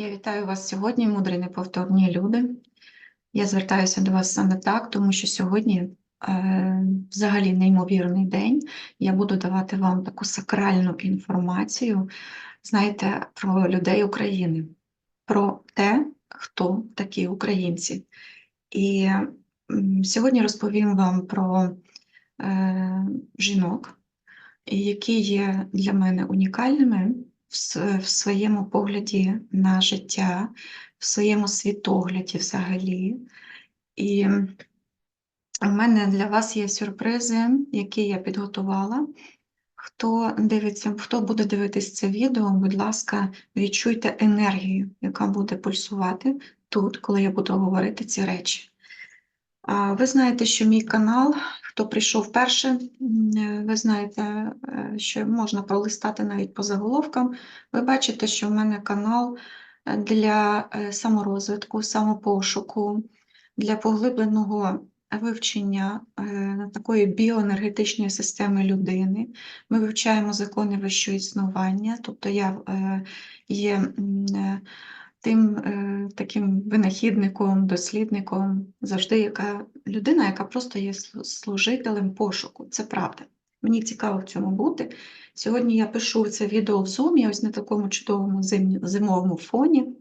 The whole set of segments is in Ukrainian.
Я вітаю вас сьогодні, мудрі неповторні люди. Я звертаюся до вас саме так, тому що сьогодні е, взагалі неймовірний день. Я буду давати вам таку сакральну інформацію, знаєте, про людей України, про те, хто такі українці. І сьогодні розповім вам про е, жінок, які є для мене унікальними в своєму погляді на життя, в своєму світогляді взагалі. І у мене для вас є сюрпризи, які я підготувала. Хто дивиться, хто буде дивитись це відео, будь ласка, відчуйте енергію, яка буде пульсувати тут, коли я буду говорити ці речі. Ви знаєте, що мій канал, хто прийшов вперше, е, ви знаєте, е, що можна пролистати навіть по заголовкам. Ви бачите, що в мене канал е, для е, саморозвитку, самопошуку, для поглибленого вивчення такої біоенергетичної системи людини. Ми вивчаємо закони вищого існування, тобто я є тим е, таким винахідником, дослідником, завжди яка людина, яка просто є служителем пошуку. Це правда. Мені цікаво в цьому бути. Сьогодні я пишу це відео в Zoom, ось на такому чудовому зимні- зимовому фоні.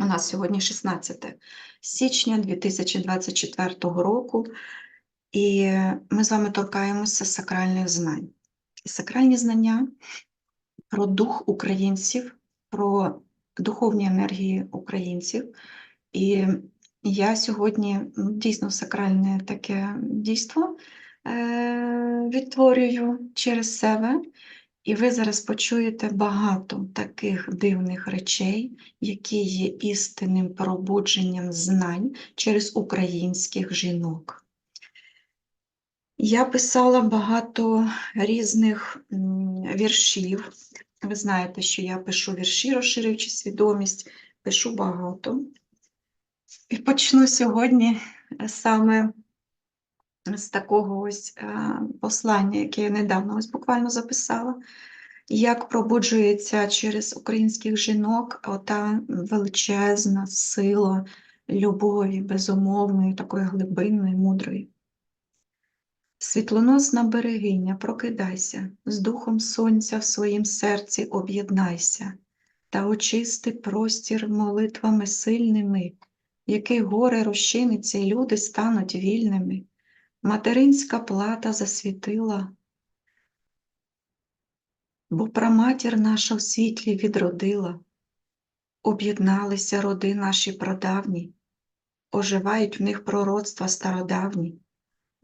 У нас сьогодні 16 січня 2024 року, і ми з вами торкаємося сакральних знань. І сакральні знання про дух українців, про духовні енергії українців. І я сьогодні ну, дійсно сакральне таке дійство е- відтворюю через себе. І ви зараз почуєте багато таких дивних речей, які є істинним пробудженням знань через українських жінок. Я писала багато різних віршів. Ви знаєте, що я пишу вірші, розширюючи свідомість, пишу багато. І почну сьогодні саме з такого ось е, послання, яке я недавно ось буквально записала. Як пробуджується через українських жінок ота величезна сила любові, безумовної, такої глибинної, мудрої. Світлоносна берегиня, прокидайся, з духом сонця в своїм серці об'єднайся та очисти простір молитвами сильними, який горе розчиниться, і люди стануть вільними. Материнська плата засвітила, бо праматір наша в світлі відродила, об'єдналися роди наші прадавні, оживають в них пророцтва стародавні.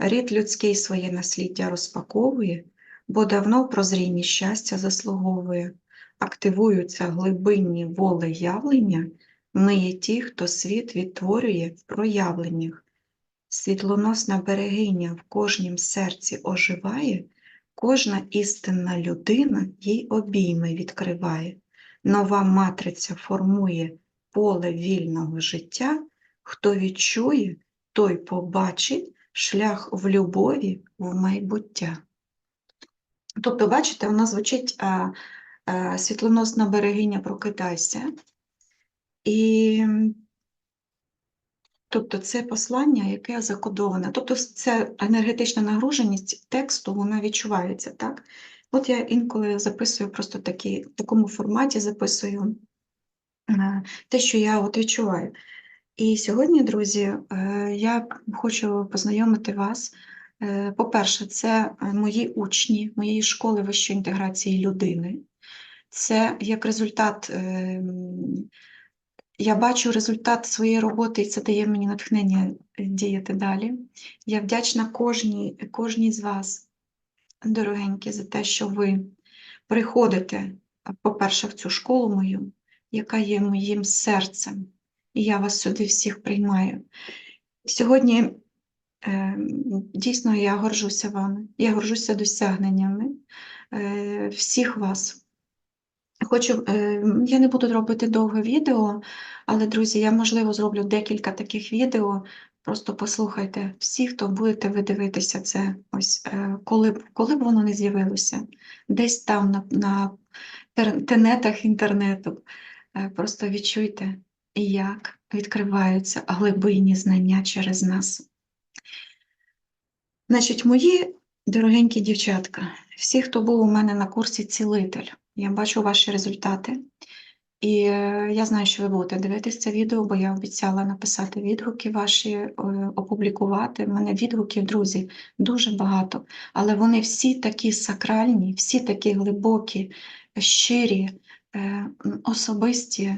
Рід людський своє насліддя розпаковує, бо давно в прозрінні щастя заслуговує. Активуються глибинні воли явлення, ми є ті, хто світ відтворює в проявленнях. Світлоносна берегиня в кожнім серці оживає, кожна істинна людина їй обійми відкриває. Нова матриця формує поле вільного життя, хто відчує, той побачить шлях в любові в майбуття. Тобто, бачите, вона звучить а, а, світлоносна берегиня прокидайся. І тобто це послання, яке закодоване. Тобто це енергетична нагруженість тексту, вона відчувається, так? От я інколи записую просто такі, в такому форматі записую те, що я от відчуваю. І сьогодні, друзі, е, я хочу познайомити вас. Е, По-перше, це е, мої учні моєї школи вищої інтеграції людини. Це як результат, ем, я бачу результат своєї роботи, і це дає мені натхнення е, діяти далі. Я вдячна кожній, кожній з вас, дорогенькі, за те, що ви приходите, по-перше, в цю школу мою, яка є моїм серцем, і я вас сюди всіх приймаю. Сьогодні е, дійсно я горжуся вами, я горжуся досягненнями е, всіх вас. Хочу, е, я не буду робити довге відео, але, друзі, я, можливо, зроблю декілька таких відео. Просто послухайте всі, хто будете ви дивитися це, ось коли, б- коли б воно не з'явилося, десь там на, на тенетах інтернету. Просто відчуйте, як відкриваються глибинні знання через нас. Значить, мої дорогенькі дівчатка, всі, хто був у мене на курсі цілитель, я бачу ваші результати. І е, я знаю, що ви будете дивитися це відео, бо я обіцяла написати відгуки ваші, е, опублікувати. У мене відгуків, друзі, дуже багато, але вони всі такі сакральні, всі такі глибокі, щирі, е, особисті.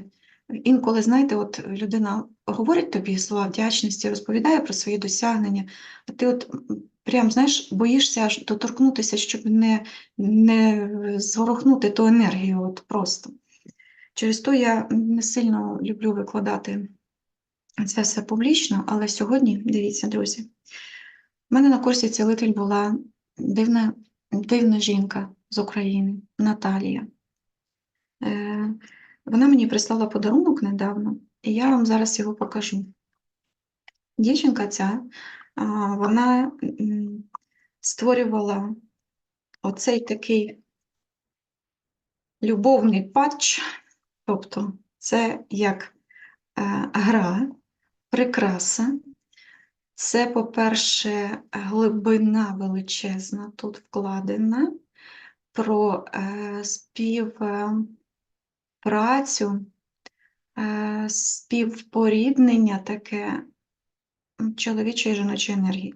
Інколи, знаєте, от людина говорить тобі слова вдячності, розповідає про свої досягнення, а ти от прям, знаєш, боїшся аж доторкнутися, щоб не, не зворохнути ту енергію от просто. Через то я не сильно люблю викладати це все публічно, але сьогодні, дивіться, друзі, в мене на курсі цілитель була дивна, дивна жінка з України, Наталія. Е, Вона мені прислала подарунок недавно, і я вам зараз його покажу. Дівчинка ця, вона створювала оцей такий любовний патч, тобто це як е, гра, прикраса. Це, по-перше, глибина величезна тут вкладена про е, співпрацю, е, співпоріднення таке чоловічої і жіночої енергії.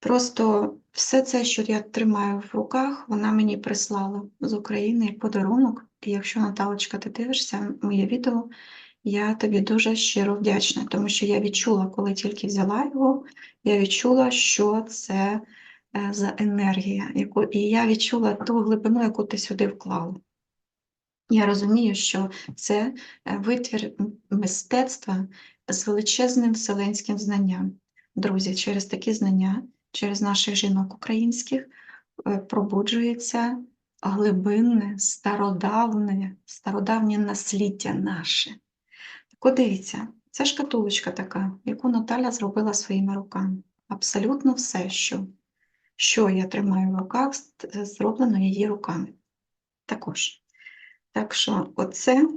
Просто все це, що я тримаю в руках, вона мені прислала з України як подарунок. І якщо, Наталочка, ти дивишся моє відео, я тобі дуже щиро вдячна, тому що я відчула, коли тільки взяла його, я відчула, що це е, за енергія, яку, і я відчула ту глибину, яку ти сюди вклала. Я розумію, що це е, витвір мистецтва з величезним вселенським знанням. Друзі, через такі знання, через наших жінок українських е, пробуджується глибинне, стародавнє, стародавнє насліддя наше. Так дивіться, це шкатулочка така, яку Наталя зробила своїми руками. Абсолютно все, що, що я тримаю в руках, зроблено її руками. Також. Так що оце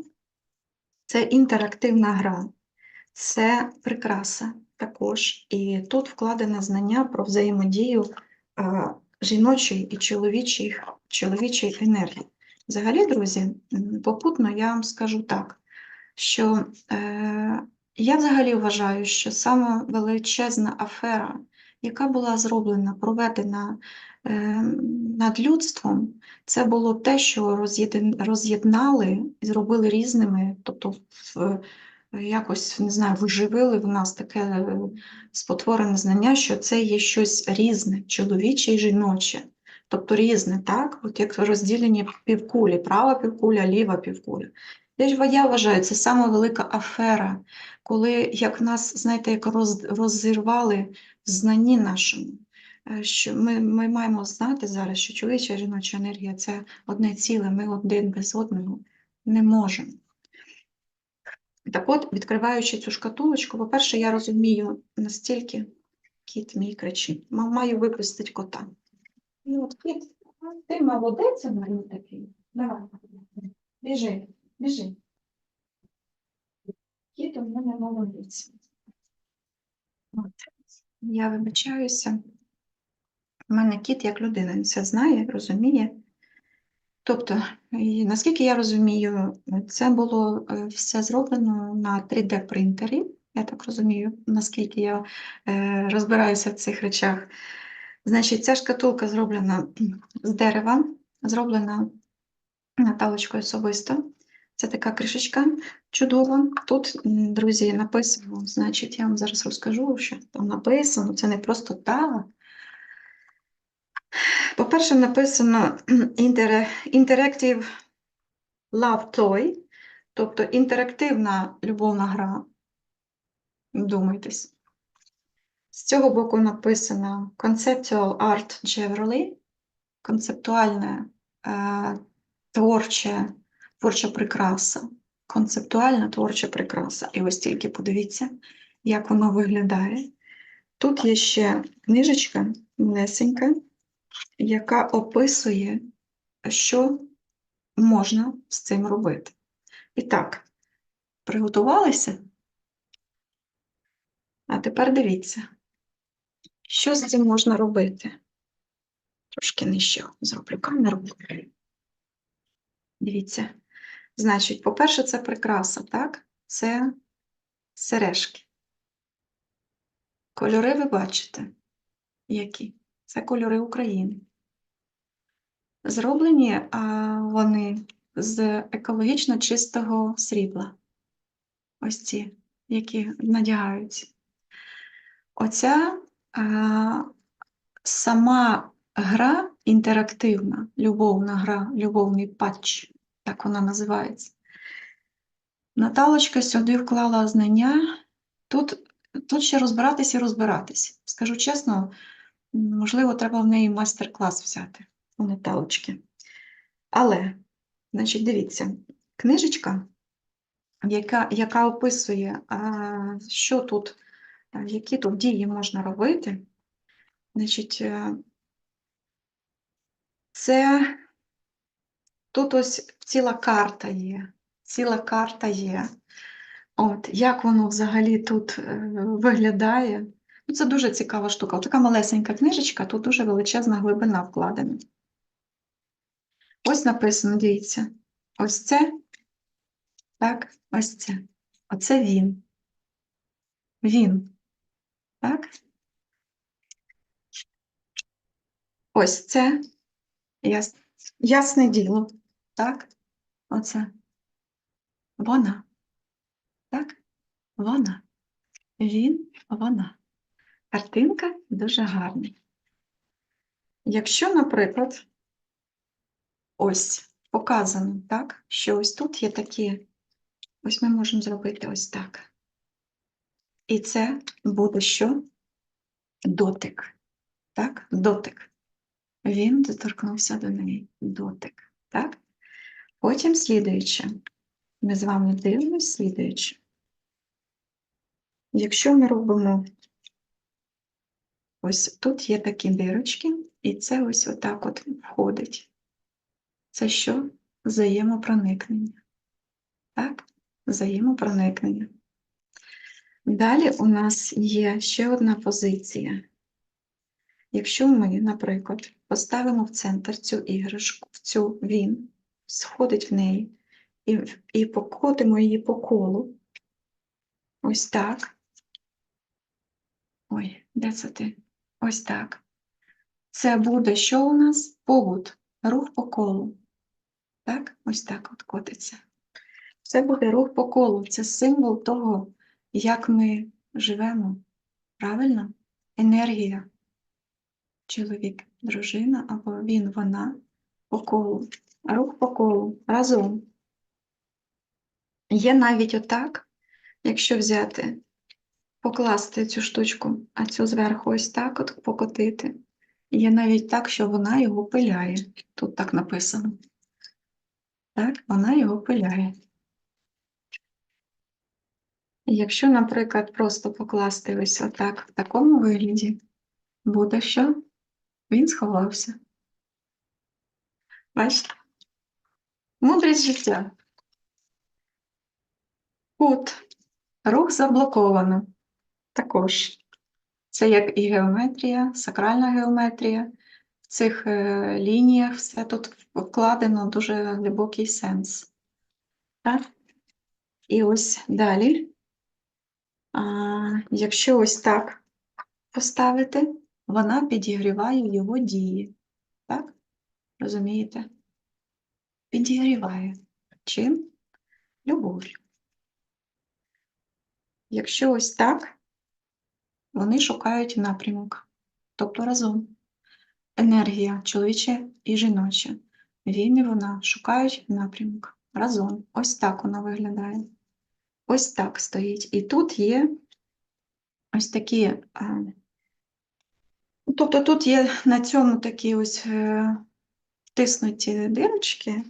це інтерактивна гра, це прикраса також. І тут вкладене знання про взаємодію е, жіночої і чоловічої, чоловічої енергії. Взагалі, друзі, попутно я вам скажу так, що е, я взагалі вважаю, що сама величезна афера, яка була зроблена, проведена е, над людством, це було те, що роз'єднали і зробили різними, тобто в, якось не знаю, вживили в нас таке е, спотворене знання, що це є щось різне, чоловіче і жіноче. Тобто різне, так? От як розділені півкулі, права півкуля, ліва півкуля. Я вважаю, це сама велика афера, коли як нас, знаєте, як роз, розірвали в знанні нашому. Е, Що ми, ми маємо знати зараз, що чоловіча і жіноча енергія це одне ціле, ми один без одного не можемо. Так от, відкриваючи цю шкатулочку, по-перше, я розумію настільки кіт мій кричить, маю випустити кота. І от кіт, ти молодець, Марій такий. Давай, біжи, біжи. Кіт у мене молодець. От. Я вибачаюся. У мене кіт як людина, все знає, розуміє. Тобто, і наскільки я розумію, це було е, все зроблено на 3D-принтері. Я так розумію, наскільки я е, розбираюся в цих речах. Значить, ця шкатулка зроблена з дерева, зроблена Наталочкою особисто. Це така кришечка чудова. Тут, друзі, написано, значить, я вам зараз розкажу, що там написано. Це не просто так. По-перше, написано Interactive Love Toy, тобто інтерактивна любовна гра. Вдумайтесь. З цього боку написано Conceptual Art Jewelry, концептуальна е, творча, прикраса. Концептуальна творча прикраса. І ось тільки подивіться, як воно виглядає. Тут є ще книжечка малесенька, яка описує, що можна з цим робити. І так, приготувалися? А тепер дивіться, що з цим можна робити? Трошки нижче зроблю камеру. Дивіться. Значить, по-перше, це прикраса, так? Це сережки. Кольори ви бачите, які? Це кольори України. Зроблені а, вони з екологічно чистого срібла. Ось ці, які надягаються. Оця а, сама гра інтерактивна, любовна гра, любовний патч, так вона називається. Наталочка сюди вклала знання. Тут, тут ще розбиратись і розбиратись. Скажу чесно, можливо, треба в неї майстер-клас взяти у Наталочки. Але, значить, дивіться, книжечка, яка, яка описує, що тут, які тут дії можна робити, значить, е, це тут ось ціла карта є. Ціла карта є. От, як воно взагалі тут е, виглядає. Ну, це дуже цікава штука. От така малесенька книжечка, тут дуже величезна глибина вкладена. Ось написано, дивіться, ось це, так, ось це. Оце він. Він. Так? Ось це яс... ясне діло. Так? Оце. Вона. Так? Вона. Він, вона. Картинка дуже гарна. Якщо, наприклад, ось показано, так, що ось тут є такі, ось ми можемо зробити ось так. І це буде що? Дотик. Так? Дотик. Він доторкнувся до неї. Дотик. Так? Потім слідуюче. Ми з вами дивимося слідуюче. Якщо ми робимо ось тут є такі дирочки, і це ось отак от входить. Це що? Взаємопроникнення. Так? Взаємопроникнення. Далі у нас є ще одна позиція. Якщо ми, наприклад, поставимо в центр цю іграшку, в цю він, сходить в неї, і, і покотимо її по колу, ось так. Ой, де це ти? Ось так. Це буде що у нас? Побут, рух по колу. Так, ось так от котиться. Це буде рух по колу. Це символ того, як ми живемо. Правильно? Енергія. Чоловік, дружина або він, вона по колу. Рух по колу разом. Є навіть отак, якщо взяти, покласти цю штучку, а цю зверху ось так от покотити. Є навіть так, що вона його пиляє. Тут так написано. Так, вона його пиляє. Якщо, наприклад, просто покласти ось отак в такому вигляді, буде що? Він сховався. Бачите? Мудрість життя. Кут. Рух заблоковано. Також. Це як і геометрія, сакральна геометрія. В цих е, лініях все тут вкладено дуже глибокий сенс. Так? І ось далі. А, якщо ось так поставити, вона підігріває його дії. Так? Розумієте? Підігріває. Чим? Любов'ю. Якщо ось так, вони шукають напрямок, тобто разом. Енергія чоловіча і жіноча. Він і вона шукають напрямок разом. Ось так вона виглядає. Ось так стоїть. І тут є ось такі. Тобто тут є на цьому такі ось е, втиснуті дирочки,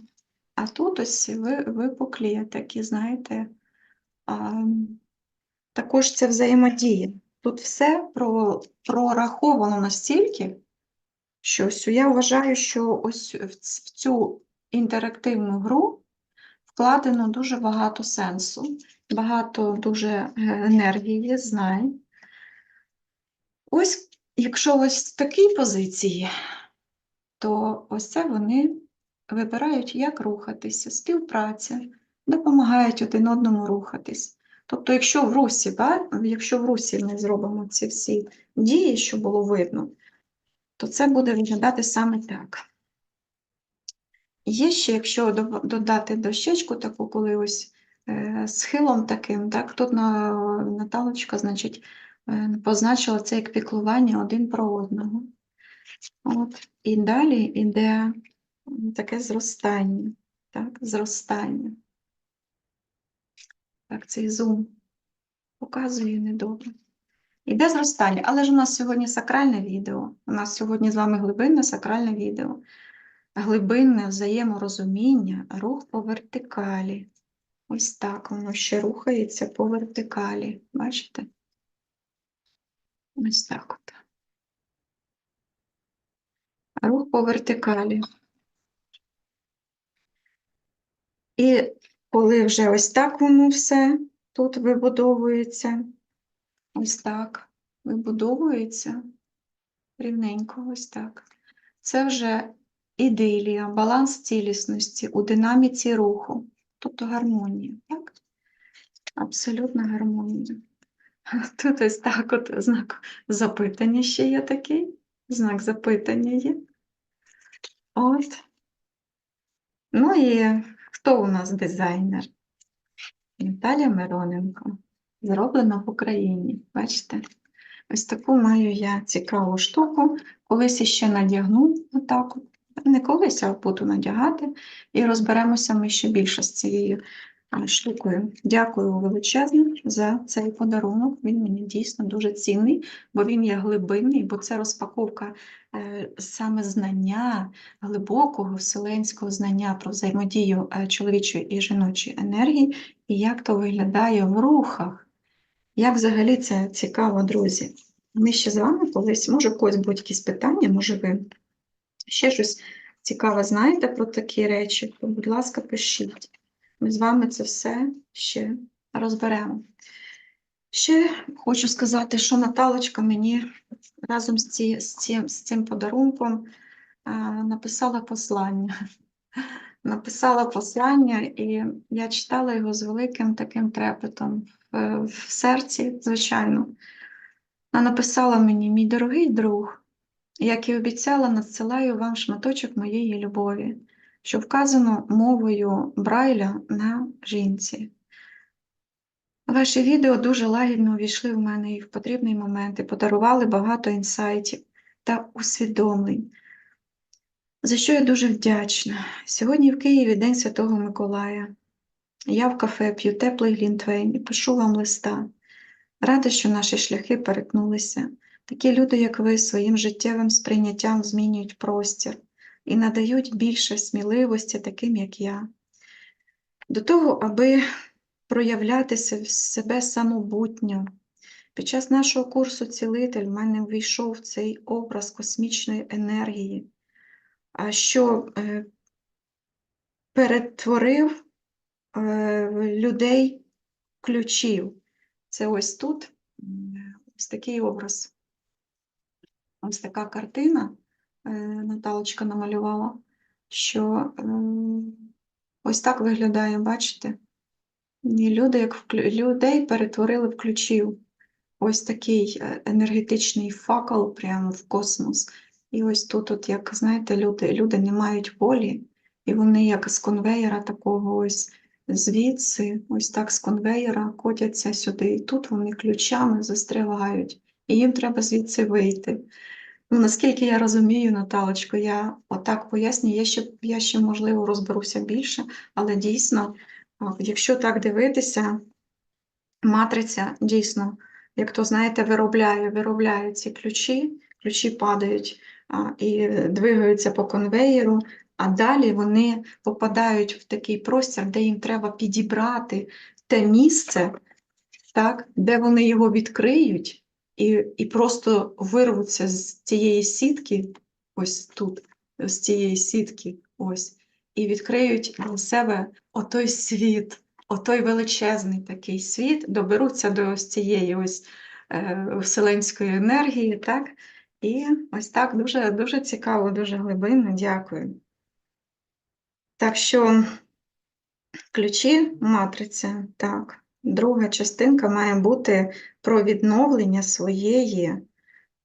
а тут ось ви- випуклі такі, знаєте, а, також це взаємодія. Тут все про, прораховано настільки, що ось я вважаю, що ось в в цю інтерактивну гру вкладено дуже багато сенсу, багато дуже е, енергії, знань. Ось, якщо ось в такій позиції, то ось це вони вибирають, як рухатися, співпраця, допомагають один одному рухатись. Тобто, якщо в русі, ба- якщо в русі ми зробимо ці всі дії, що було видно, то це буде виглядати саме так. Є ще, якщо додати дощечку таку, коли ось е, схилом таким, так, тут на, Наталочка, значить, е, позначила це як піклування один про одного. От. І далі йде таке зростання, так, зростання. Так, цей зум показує недобре. Іде зростання, але ж у нас сьогодні сакральне відео. У нас сьогодні з вами глибинне сакральне відео. Глибинне взаєморозуміння, рух по вертикалі. Ось так воно ще рухається по вертикалі. Бачите? Ось так от. Рух по вертикалі. І коли вже ось так воно все тут вибудовується, ось так, вибудовується рівненько, ось так. Це вже ідилія, баланс цілісності у динаміці руху, тобто гармонія, так? Абсолютна гармонія. Тут ось так от знак запитання ще є такий, знак запитання є. От. Ну і хто у нас дизайнер? Наталя Мироненко. Зроблено в Україні. Бачите? Ось таку маю я цікаву штуку. Колись ще надягну отак. Не колись, а буду надягати. І розберемося ми ще більше з цією штукою. Дякую величезно за цей подарунок. Він мені дійсно дуже цінний, бо він є глибинний, бо це розпаковка е, саме знання, глибокого вселенського знання про взаємодію е, чоловічої і жіночої енергії, і як то виглядає в рухах. Як взагалі це цікаво, друзі? Ми ще з вами колись, може, когось будуть якісь питання, може ви ще щось цікаве знаєте про такі речі, то, будь ласка, пишіть. Ми з вами це все ще розберемо. Ще хочу сказати, що Наталочка мені разом з, ці, з, цим, з цим подарунком а, написала послання. Написала послання, і я читала його з великим таким трепетом в, в серці, звичайно. Вона написала мені, мій дорогий друг, як і обіцяла, надсилаю вам шматочок моєї любові, що вказано мовою Брайля на жінці. Ваші відео дуже лагідно увійшли в мене і в потрібний момент, і подарували багато інсайтів та усвідомлень, за що я дуже вдячна. Сьогодні в Києві День Святого Миколая. Я в кафе п'ю теплий глінтвейн і пишу вам листа. Рада, що наші шляхи перетнулися. Такі люди, як ви, своїм життєвим сприйняттям змінюють простір і надають більше сміливості таким, як я. До того, аби проявляти се- себе самобутньо. Під час нашого курсу цілитель в мене увійшов цей образ космічної енергії, що е, перетворив е, людей ключів. Це ось тут ось такий образ. Ось така картина Наталочка намалювала, що ем, ось так виглядає, бачите? Люди, як вклю- людей перетворили в ключів. Ось такий е, енергетичний факел прямо в космос. І ось тут, от, як знаєте, люди, люди не мають волі, і вони як з конвеєра такого ось звідси, ось так з конвеєра котяться сюди. І тут вони ключами застрягають, і їм треба звідси вийти. Ну, наскільки я розумію, Наталочко, я отак пояснюю, я ще, я ще, можливо, розберуся більше, але дійсно, якщо так дивитися, матриця дійсно, як то знаєте, виробляє, виробляє ці ключі, ключі падають і двигаються по конвеєру, а далі вони попадають в такий простір, де їм треба підібрати те місце, так, де вони його відкриють і, і просто вирвуться з цієї сітки, ось тут, з цієї сітки, ось, і відкриють для себе отой світ, отой величезний такий світ, доберуться до ось цієї ось е, вселенської енергії, так? І ось так дуже, дуже цікаво, дуже глибинно. Дякую. Так що ключі матриця, так. Друга частинка має бути про відновлення своєї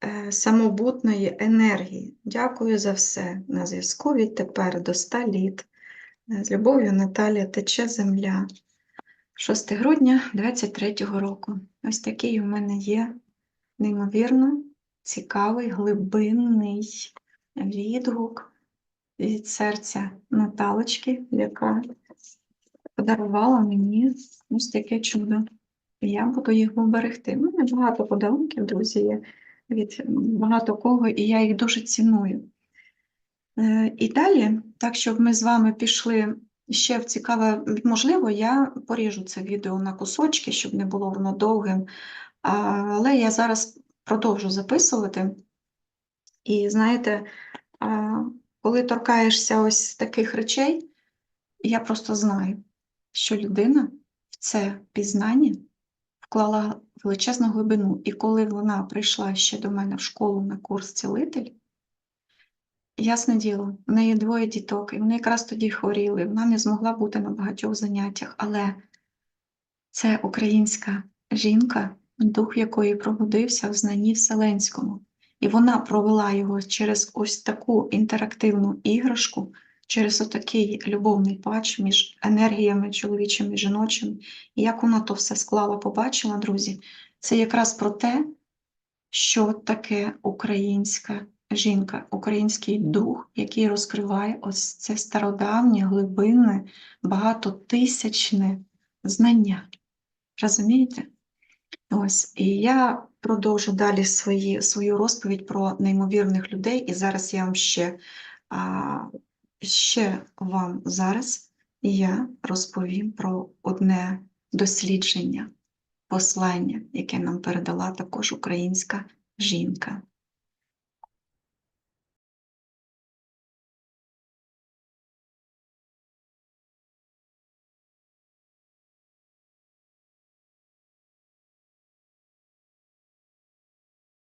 е, самобутної енергії. Дякую за все. На зв'язку відтепер до 100 літ. Е, З любов'ю Наталія тече земля. 6 грудня 23-го року. Ось такий у мене є неймовірно цікавий, глибинний відгук від серця Наталочки, яка подарувала мені ось таке чудо. Я буду їх берегти. У мене багато подарунків, друзі, є від багато кого, і я їх дуже ціную. Е, І далі, так, щоб ми з вами пішли ще в цікаве, можливо, я поріжу це відео на кусочки, щоб не було воно довгим. Але я зараз продовжу записувати. І знаєте, коли торкаєшся ось таких речей, я просто знаю, що людина в це пізнання вклала величезну глибину. І коли вона прийшла ще до мене в школу на курс цілитель, ясне діло, в неї двоє діток, і вони якраз тоді хворіли, вона не змогла бути на багатьох заняттях, але це українська жінка, дух якої пробудився в знанні вселенському. І вона провела його через ось таку інтерактивну іграшку, через отакий любовний патч між енергіями чоловічими і жіночими. І як вона то все склала, побачила, друзі, це якраз про те, що таке українська жінка, український дух, який розкриває ось це стародавнє, глибинне, багатотисячне знання. Розумієте? Ось, і я продовжу далі свої, свою розповідь про неймовірних людей, і зараз я вам ще, ще вам зараз я розповім про одне дослідження, послання, яке нам передала також українська жінка.